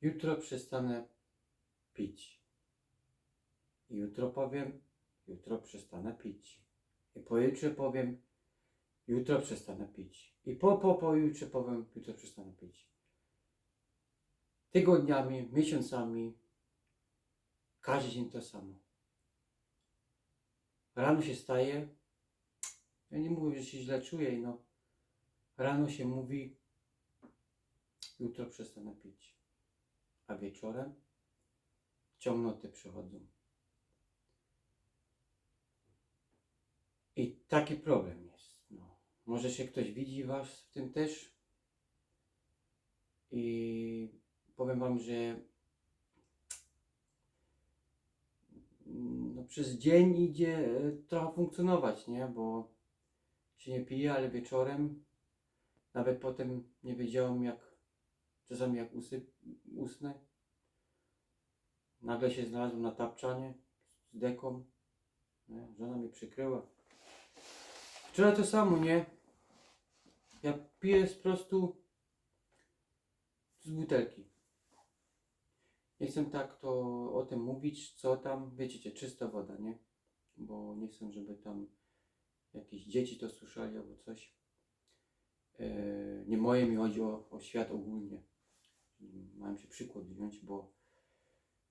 Jutro przestanę pić. Jutro powiem, jutro przestanę pić. I pojutrze powiem, jutro przestanę pić. I po, po, pojutrze powiem, jutro przestanę pić. Tygodniami, miesiącami, każdy dzień to samo. Rano się staje, ja nie mówię, że się źle czuję, no. Rano się mówi, jutro przestanę pić. A wieczorem ciemnoty przychodzą. I taki problem jest. No. Może się ktoś widzi was w tym też. I powiem wam, że no, przez dzień idzie e, trochę funkcjonować, nie? Bo się nie pije, ale wieczorem nawet potem nie wiedziałem jak czasami jak usyp, usnę. Nagle się znalazłem na tapczanie z deką. Nie? Żona mnie przykryła. Wczoraj to samo, nie? Ja piję z prostu z butelki. Nie chcę tak to o tym mówić, co tam, wiecie, czysta woda, nie? Bo nie chcę, żeby tam jakieś dzieci to słyszeli albo coś. E, nie moje mi chodzi o, o świat ogólnie. Mam się przykład wziąć, bo,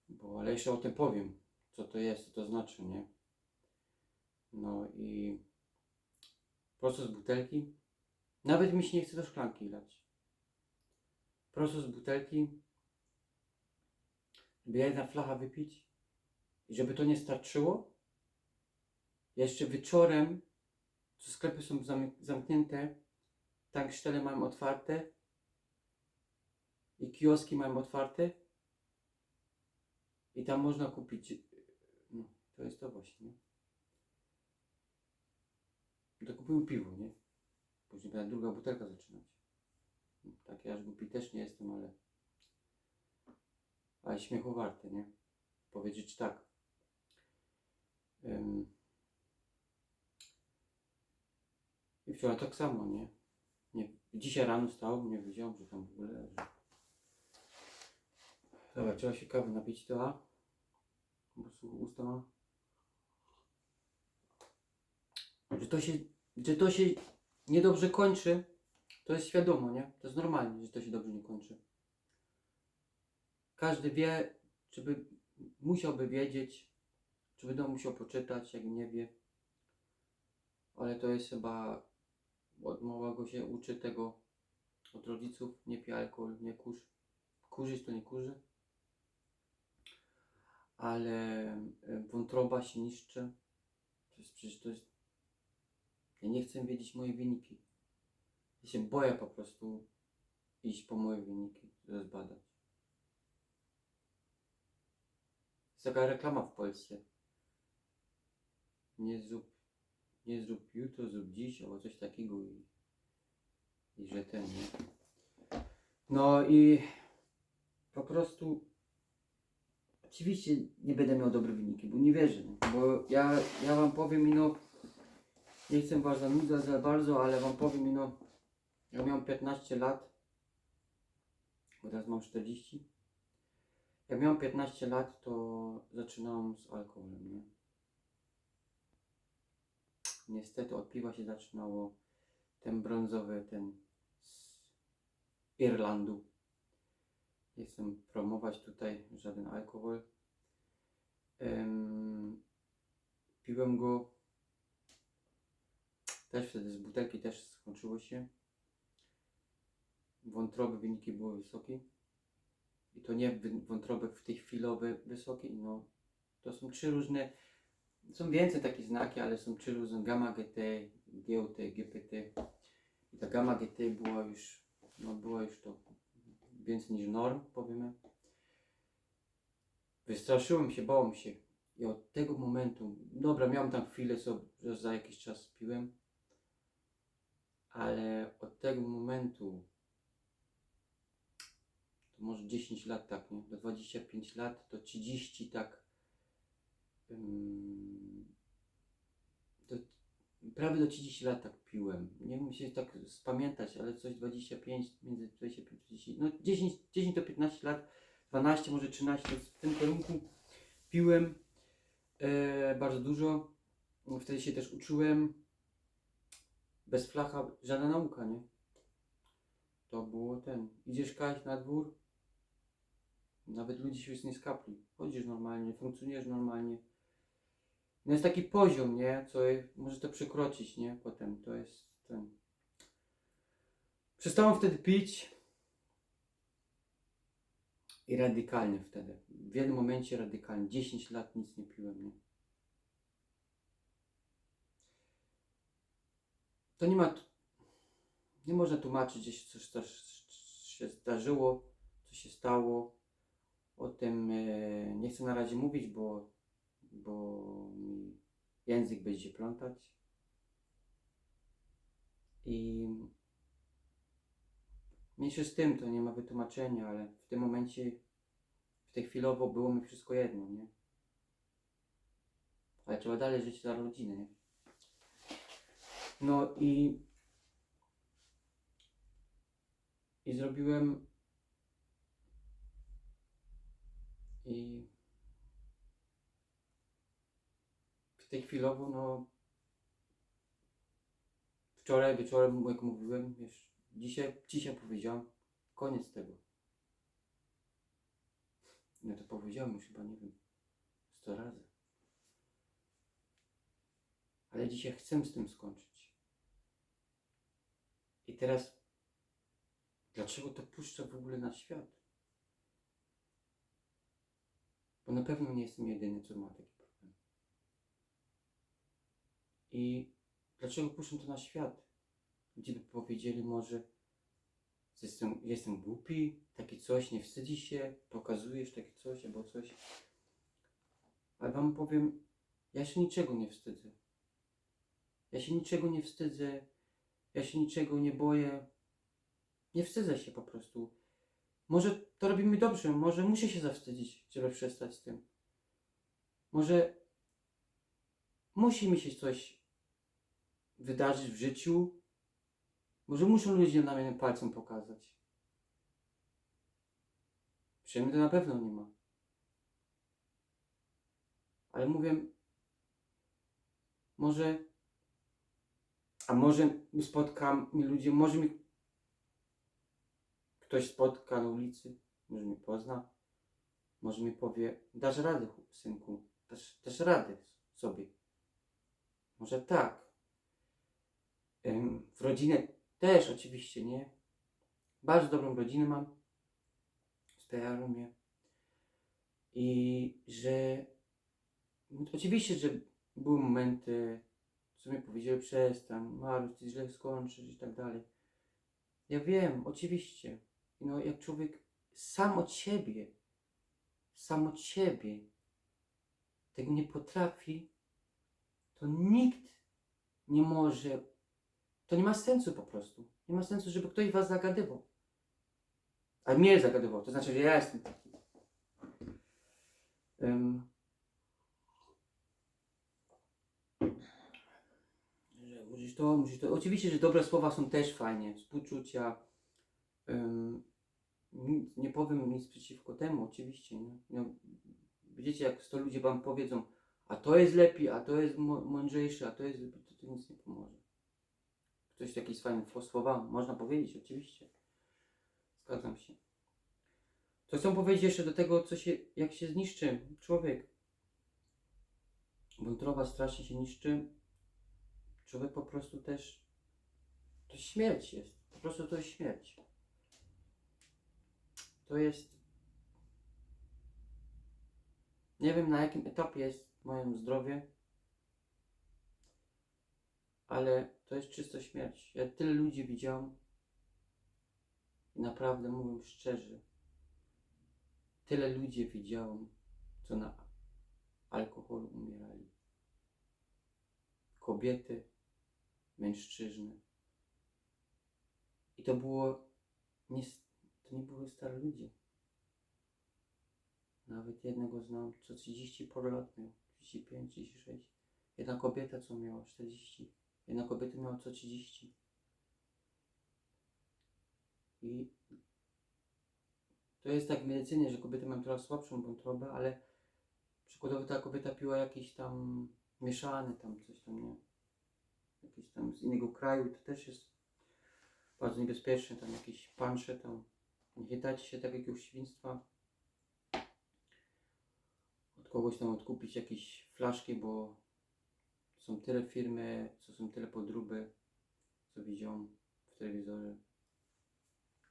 bo ale jeszcze o tym powiem, co to jest, co to znaczy, nie? No i prosto z butelki. Nawet mi się nie chce do szklanki lać. Prosto z butelki. Żeby jedna flacha wypić. I żeby to nie starczyło. Jeszcze wieczorem, co sklepy są zam- zamknięte, tankstelle mam otwarte i kioski mam otwarte i tam można kupić no, to jest to właśnie nie? to kupiłem piwo, nie? później będę druga butelka zaczynać tak ja aż głupi też nie jestem, ale ale śmiechu warte, nie? powiedzieć tak i wczoraj tak samo, nie? nie dzisiaj rano stałem, nie wiedziałem, że tam w ogóle leży Dobra, trzeba się kawy napić, a? Bo sucho usta ma. Że to się, że to się niedobrze kończy, to jest świadomo, nie? To jest normalnie, że to się dobrze nie kończy. Każdy wie, czy by, musiałby wiedzieć, czy to musiał poczytać, jak nie wie. Ale to jest chyba, od małego się uczy tego od rodziców, nie pij alkohol, nie kurz. Kurzyć to nie kurzy ale e, wątroba się niszczy. To jest przecież to jest. Ja nie chcę wiedzieć moje wyniki. Ja się boję po prostu iść po moje wyniki, zbadać. Jest taka reklama w Polsce. Nie zrób, nie zrób jutro, zrób dziś, albo coś takiego i, i że ten, nie? No i po prostu Oczywiście nie będę miał dobre wyniki, bo nie wierzę. No. Bo ja, ja wam powiem ino, nie chcę was zanudzać za bardzo, ale wam powiem ino, ja miałem 15 lat, bo teraz mam 40. Jak miałem 15 lat, to zaczynałem z alkoholem, nie? Niestety od piwa się zaczynało ten brązowy, ten z Irlandu. Nie chcę promować tutaj żaden alkohol. Em, piłem go też wtedy z butelki też skończyło się. Wątroby wyniki były wysokie. I to nie wątroby w tej chwilowe wysokie, no to są trzy różne, są więcej takie znaki, ale są trzy różne gamma GT, GOT, GPT. I ta gamma GT była już, no była już to więcej niż norm, powiemy. Wystraszyłem się, bałem się. I od tego momentu, dobra, miałem tam chwilę, co za jakiś czas piłem, ale od tego momentu, to może 10 lat tak, nie? Do 25 lat, to 30 tak, do, prawie do 30 lat tak piłem. Nie wiem się tak spamiętać, ale coś 25, między 25 a 30, no 10, 10 do 15 lat 12, może 13, w tym kierunku piłem e, bardzo dużo. Wtedy się też uczyłem. Bez flacha żadna nauka, nie? To było ten. Idziesz kać na dwór, nawet ludzie się już nie skapli. Chodzisz normalnie, funkcjonujesz normalnie. No jest taki poziom, nie? Co może to przekroczyć, nie? Potem to jest ten. Przestałem wtedy pić. I radykalnie wtedy. W jednym momencie radykalnie. 10 lat nic nie piłem, nie? To nie ma. Nie można tłumaczyć, gdzieś coś, coś się zdarzyło, co się stało. O tym e, nie chcę na razie mówić, bo, bo mi język będzie plątać. I mniejszy z tym, to nie ma wytłumaczenia, ale w tym momencie, w tej chwilowo było mi wszystko jedno, nie? Ale trzeba dalej żyć dla rodziny, nie? No i i zrobiłem i w tej chwilowo, no wczoraj wieczorem, jak mówiłem, wiesz, dzisiaj, dzisiaj powiedziałem, koniec tego. No to powiedziałem już chyba, nie wiem, sto razy. Ale dzisiaj chcę z tym skończyć. I teraz, dlaczego to puszczę w ogóle na świat? Bo na pewno nie jestem jedyny, co ma taki. I dlaczego puszczę to na świat? Gdzie by powiedzieli może, że jestem, jestem głupi, takie coś, nie wstydzi się, pokazujesz takie coś albo coś. Ale wam powiem, ja się niczego nie wstydzę. Ja się niczego nie wstydzę. Ja się niczego nie boję. Nie wstydzę się po prostu. Może to robi mi dobrze, może muszę się zawstydzić, żeby przestać z tym. Może musi mi się coś wydarzyć w życiu. Może muszą ludzie na mnie palcem pokazać. Przynajmniej to na pewno nie ma. Ale mówię, może, a może spotkam mi ludzie, może mi ktoś spotka na ulicy, może mnie pozna, może mi powie, dasz radę, synku, dasz, dasz radę sobie. Może tak. W rodzinę też oczywiście, nie? Bardzo dobrą rodzinę mam. Wspierają mnie. I że oczywiście, że były momenty, co mi powiedzieli, przestań, Mariusz, ty źle skończysz i tak dalej. Ja wiem, oczywiście. No, jak człowiek sam od siebie, sam od siebie tego nie potrafi, to nikt nie może, to nie ma sensu po prostu. Nie ma sensu, żeby ktoś was zagadywał. A mnie zagadywał, to znaczy, że ja jestem taki. Em, że musisz to, musisz to. Oczywiście, że dobre słowa są też fajnie, współczucia. Nic, nie powiem nic przeciwko temu, oczywiście. Nie? No, wiecie, jak sto ludzie wam powiedzą, a to jest lepiej, a to jest mądrzejsze, a to jest to, to nic nie pomoże. Ktoś jakieś fajne słowa można powiedzieć, oczywiście. Zgadzam się. To chcę powiedzieć jeszcze do tego, co się, jak się zniszczy człowiek. Wątroba strasznie się niszczy. Człowiek po prostu też. To śmierć jest. Po prostu to jest śmierć. To jest. Nie wiem na jakim etapie jest moje zdrowie, ale to jest czysto śmierć. Ja tyle ludzi widziałem i naprawdę mówię szczerze, tyle ludzi widziałem, co na alkoholu umierali. Kobiety, mężczyzny. I to było, nie, to nie były stare ludzie. Nawet jednego znam, co 30 parę lat miał, 35, 36. Jedna kobieta, co miała 40. Jedna kobieta miała co 30. I to jest tak w medycynie, że kobiety mają trochę słabszą wątrobę, ale przykładowo ta kobieta piła jakieś tam mieszane tam coś tam, nie? Jakieś tam z innego kraju, to też jest bardzo niebezpieczne, tam jakieś pansze tam. Nie chytajcie się tak jakiegoś świństwa. Od kogoś tam odkupić jakieś flaszki, bo są tyle firmy, co są tyle podróby, co widziałem w telewizorze.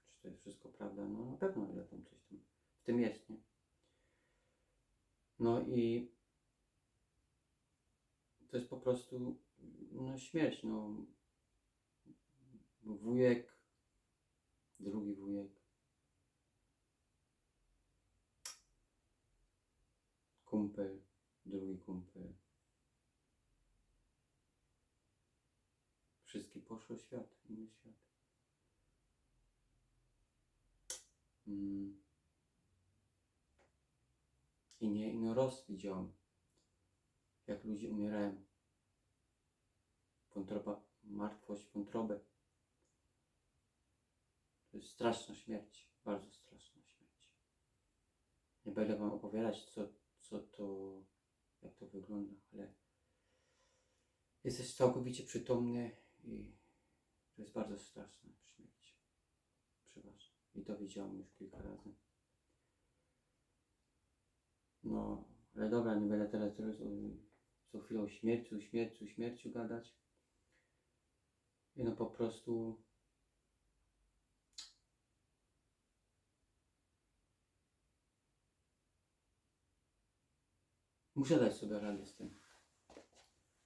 Czy to jest wszystko prawda? No na pewno ile tam coś tam w tym jest, nie? No i to jest po prostu no śmierć, no. Wujek, drugi wujek. Kumpel, drugi kumpel. W świat, inny świat. Mm. I nie, i no roz widziałem, jak ludzie umierają. Wątroba, martwość wątroby. To jest straszna śmierć, bardzo straszna śmierć. Nie będę wam opowiadać, co, co to, jak to wygląda, ale jesteś całkowicie przytomny i to jest bardzo straszna śmierć. Przepraszam. I to widziałem już kilka razy. No, ale dobra, nie będę teraz, co chwilę o śmierci, śmierci, śmierci gadać. I no po prostu muszę dać sobie radę z tym.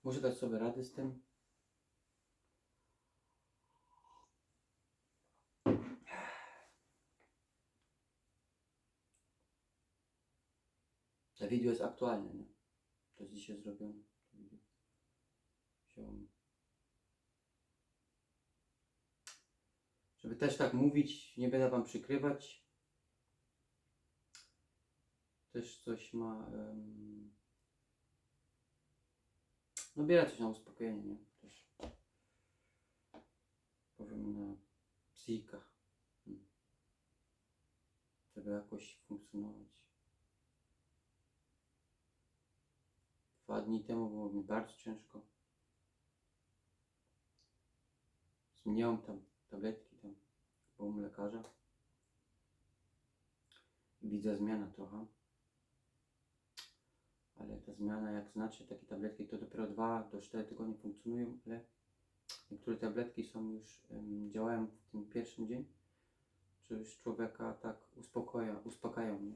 Muszę dać sobie radę z tym. To video jest aktualne, nie? To jest dzisiaj zrobione. Żeby też tak mówić, nie będę wam przykrywać. Też coś ma. em, no biera coś na uspokojenie, nie? Też. Powiem na psychika. Mm. Żeby jakoś funkcjonować. Dwa dni temu było mi bardzo ciężko. Zmieniałem tam tabletki, tam byłem u lekarza. Widzę zmiana trochę. Ale ta zmiana, jak znaczy takie tabletki, to dopiero 2 do 4 tygodnie funkcjonują, ale niektóre tabletki są już, em, działają w tym pierwszym dzień, czy już człowieka tak uspokaja, uspokajają, nie?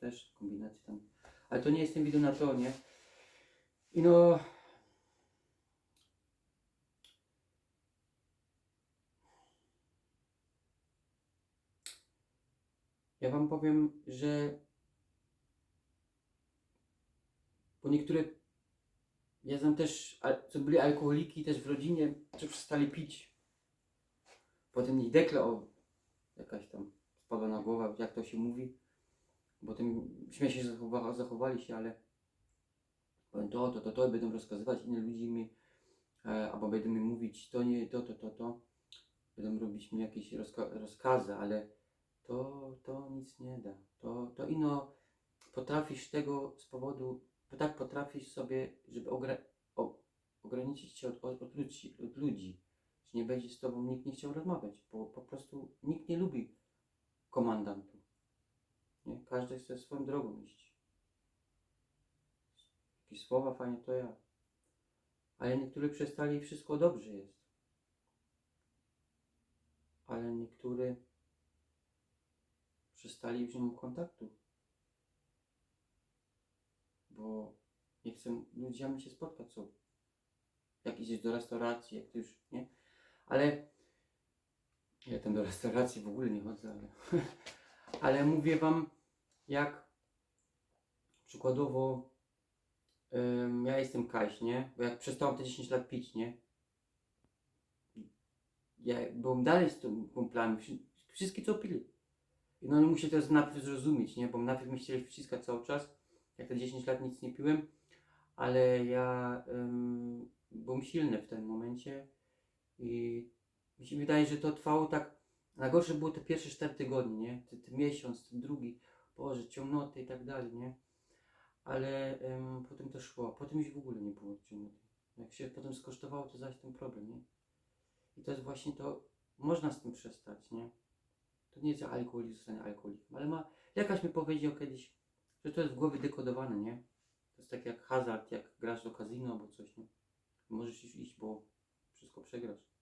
Też kombinacje tam. Ale to nie jest ten wideo na to, nie? I no. Ja wam powiem, że. Bo niektóre. Ja znam też, co byli alkoholiki też w rodzinie, co przestali pić. Potem ich dekle o jakaś tam spadła na głowę, jak to się mówi. Potem śmiesznie zachowa, zachowali się, ale powiem to, to, to, to, będą rozkazywać inne ludzi mi, e, albo będą mi mówić to nie, to, to, to, to. Będą robić mi jakieś rozka rozkazy, ale to, to nic nie da. To, to ino potrafisz tego z powodu, tak potrafisz sobie, żeby ogra o, ograniczyć się od, od, od, ludzi, od ludzi, że nie będzie z tobą nikt nie chciał rozmawiać, bo po prostu nikt nie lubi komandantów. Nie? Każdy chce swoją drogą iść. Słowa fajnie to ja. Ale niektórzy przestali i wszystko dobrze jest. Ale niektórzy przestali mam kontaktu. Bo nie chcę z ludźmi się spotkać co. Jak idziesz do restauracji, jak ty już, nie? Ale ja tam do restauracji w ogóle nie chodzę, ale, ale mówię wam, jak przykładowo ym, ja jestem Kaś, nie? Bo jak przestałem te 10 lat pić, nie? Ja byłem dalej z tym kumplami, wszy- wszystkie co pili. I no oni musi teraz najpierw zrozumieć, nie? Bo najpierw mi chcieli wciskać cały czas, jak te 10 lat nic nie piłem, ale ja ym, byłem silny w tym momencie i mi się wydaje, że to trwało tak Najgorsze było te pierwsze 4 tygodnie, nie? Ten, miesiąc, ten drugi, Boże, ciągnoty i tak dalej, nie? Ale em, potem to szło, potem już w ogóle nie było ciągnoty. Jak się potem skosztowało, to zaś ten problem, nie? I to jest właśnie to, można z tym przestać, nie? To nie jest, że alkoholik zostanie alkoholikiem, ale ma, lekarz mi powiedział kiedyś, że to jest w głowie dekodowane, nie? To jest tak jak hazard, jak grasz do casino albo coś, nie? Możesz już iść, bo wszystko przegrasz.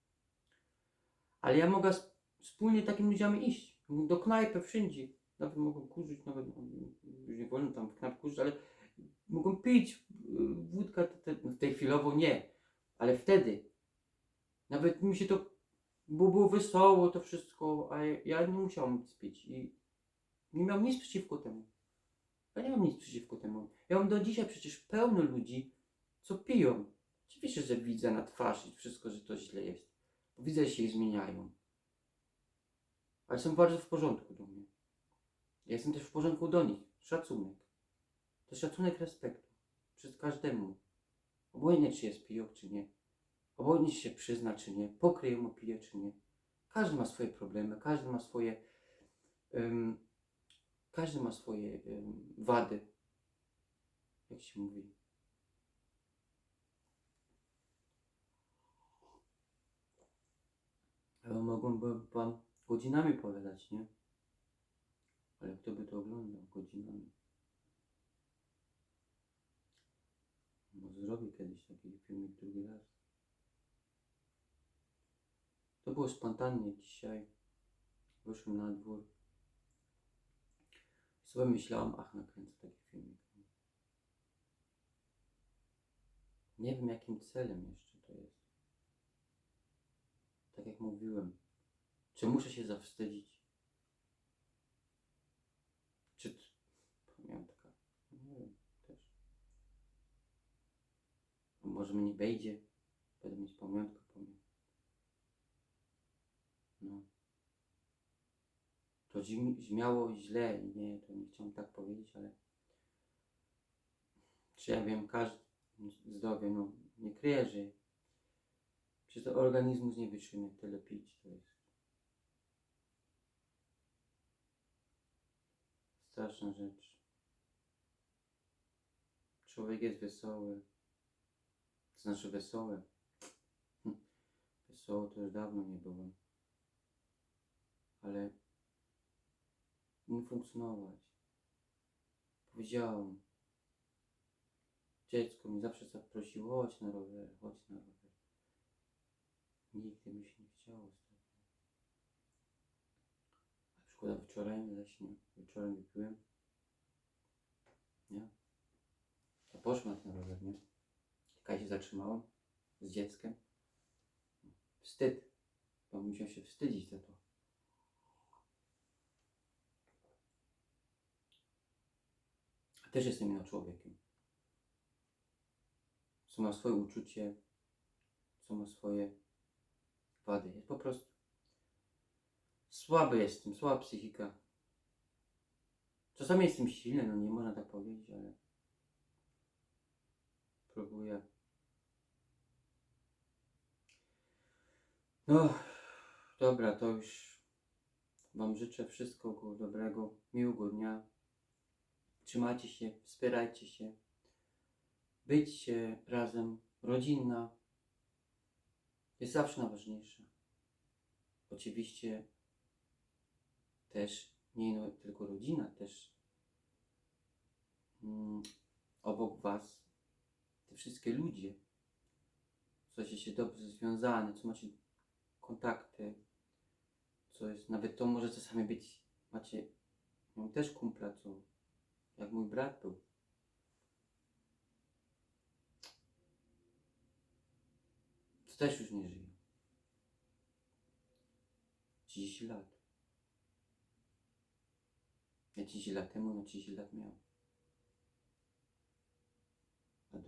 Ale ja mogę sp- wspólnie takim ludziom iść. Do knajpy, wszędzie. Nawet mogą kurzyć, nawet no, już nie wolno tam w knajpie kurzyć, ale mogą pić y, wódkę, te, te, w tej chwilowo nie, ale wtedy. Nawet mi się to, bo było wesoło to wszystko, a ja, ja nie musiałem nic pić i nie miałem nic przeciwko temu. Ja nie mam nic przeciwko temu. Ja mam do dzisiaj przecież pełno ludzi, co piją. Oczywiście, że widzę na twarz i wszystko, że to źle jest. Widzę, że się zmieniają. Ale są bardzo w porządku do mnie. Ja jestem też w porządku do nich. Szacunek. To szacunek respektu. Przed każdemu. Obojętnie, czy jest pijok, czy nie. Obojętnie, się przyzna, czy nie. Pokryje mu pije, czy nie. Każdy ma swoje problemy. Każdy ma swoje... em, każdy ma swoje em, wady. Jak się mówi. Ja mogłbym wam godzinami opowiadać, nie? Ale kto by to oglądał godzinami? Może zrobię kiedyś taki filmik drugi raz. To było spontanicznie dzisiaj. Wyszłem na dwór. I sobie myślałam, ach, nakręcę taki filmik. Nie wiem jakim celem jeszcze to jest. Tak jak mówiłem. Czy muszę się zawstydzić? Czy t- pamiątka? Nie wiem, też. A może mnie nie wejdzie? Będę mieć pamiątkę po mnie. No. To brzmi- brzmiało źle nie, to nie chciałem tak powiedzieć, ale czy ja wiem, każdy zdrowie, no nie kryje, że czy to organizmus nie wytrzyma tyle pić, to jest straszna rzecz. Człowiek jest wesoły, znaczy wesoły. Hm. Wesoło to już dawno nie byłem. Ale nie funkcjonować. Powiedziałem. Dziecko mi zawsze zaprosiło, chodź na rower, chodź na rower. Nigdy mi się nie chciało ostatnio. Na przykład wczoraj właśnie, wieczorem wypiłem. Nie? To poszłem na rower, nie? Się zatrzymałem z dzieckiem. Wstyd. Bo musiał się wstydzić za to. Też jestem innym człowiekiem. Co ma swoje uczucie, co ma swoje wady. Jest po prostu słaby jestem, słaba psychika. Czasami jestem silny, no nie można tak powiedzieć, ale No, dobra, to już Wam życzę wszystkiego dobrego, miłego dnia. Trzymajcie się, wspierajcie się. Bycie razem, rodzinna jest zawsze najważniejsza. Oczywiście też nie no, tylko rodzina, też mm, obok Was te wszystkie ludzie, co się dobrze związane, co macie kontakty, co jest, nawet to może czasami być, macie, mam też kumpla, co jak mój brat był. To też już nie żyje. 30 lat. Ja 30 lat temu na 30 lat miał.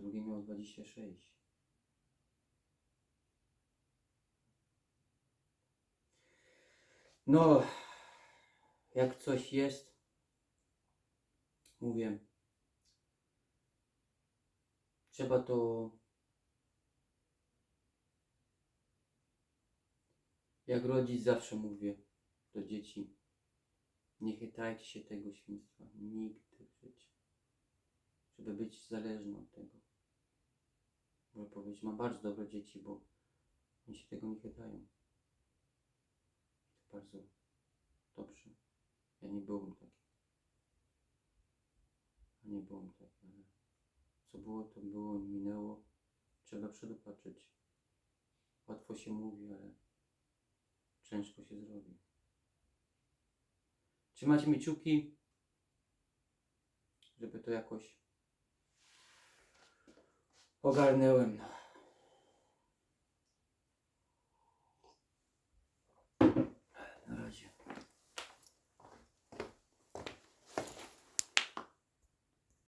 A drugi miał 26. No, jak coś jest, mówię, trzeba to, jak rodzic zawsze mówię, do dzieci. Nie chytajcie się tego świństwa. Nigdy w życiu. Żeby być zależny od tego. Mogę powiedzieć, mam bardzo dobre dzieci, bo oni się tego nie chytają. To bardzo dobrze. Ja nie byłem taki. A nie byłem taki, ale co było, to było, minęło. Trzeba przedopatrzyć. Łatwo się mówi, ale ciężko się zrobi. Trzymajcie mi kciuki, żeby to jakoś ogarnęłem.